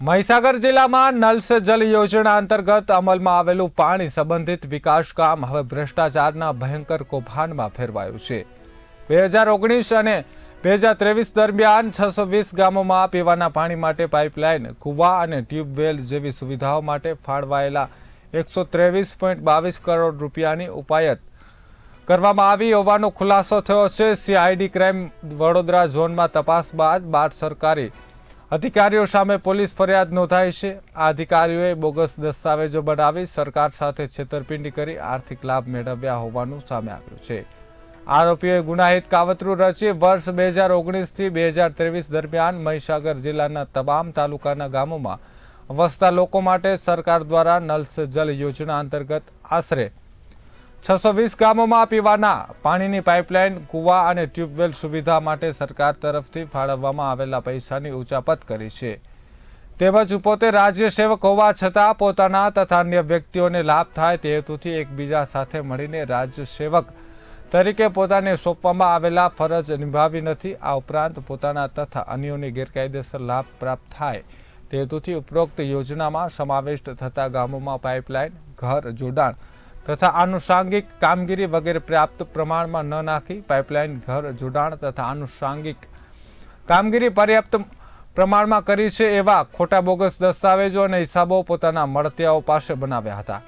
મહીસાગર જિલ્લામાં નલ જલ યોજના અંતર્ગત અમલમાં આવેલું પાણી સંબંધિત વિકાસ કામ હવે ભ્રષ્ટાચારના ભયંકર કૌભાંડમાં ફેરવાયું છે. બે હજાર ઓગણીસ અને બે હજાર ત્રેવીસ દરમિયાન છસો વીસ ગામોમાં પીવાના પાણી માટે પાઇપલાઇન, કુવા અને ટ્યુબવેલ જેવી સુવિધાઓ માટે ફાળવાયેલા એકસો ત્રેવીસ પોઈન્ટ બાવીસ કરોડ રૂપિયાની ઉપાયત કરવામાં આવી હોવાનો ખુલાસો થયો છે. સીઆઈડી ક્રાઇમ વડોદરા ઝોનમાં તપાસ બાદ બાર સરકારી અધિકારીઓ સામે પોલીસ ફરિયાદ નોંધાઈ છે. આ અધિકારીઓએ બોગસ દસ્તાવેજો બનાવી સરકાર સાથે છેતરપિંડી કરી આર્થિક લાભ મેળવ્યા હોવાનું સામે આવ્યું છે. આરોપીઓએ ગુનાહિત કાવતરું રચી વર્ષ બે હજાર ઓગણીસથી બે હજાર ત્રેવીસ દરમિયાન મહીસાગર જિલ્લાના તમામ તાલુકાના ગામોમાં વસતા લોકો માટે સરકાર દ્વારા નલ જલ યોજના અંતર્ગત આશરે છસો વીસ ગામોમાં પીવાના પાણીની પાઇપલાઇન, કુવા અને ટ્યુબવેલ સુવિધા માટે સરકાર તરફથી ફાળવવામાં આવેલા પૈસાની ઉચાપત કરી છે. તેમજ પોતે રાજ્ય સેવક હોવા છતાં પોતાના તથા અન્ય વ્યક્તિઓને લાભ થાય તે હેતુથી એકબીજા સાથે મળીને રાજ્ય સેવક તરીકે પોતાને સોંપવામાં આવેલા ફરજ નિભાવી નથી. આ ઉપરાંત પોતાના તથા અન્યોને ગેરકાયદેસર લાભ પ્રાપ્ત થાય તે હેતુથી ઉપરોક્ત યોજનામાં સમાવિષ્ટ થતા ગામોમાં પાઇપલાઇન, ઘર, જોડાણ તથા આનુષાંગિક કામગીરી વગેરે પર્યાપ્ત પ્રમાણમાં ન નાખી પાઇપલાઇન ઘર, જોડાણ તથા આનુષાંગિક કામગીરી પર્યાપ્ત પ્રમાણમાં કરી છે એવા ખોટા બોગસ દસ્તાવેજો અને હિસાબો પોતાના મળતિયાઓ પાસે બનાવ્યા હતા.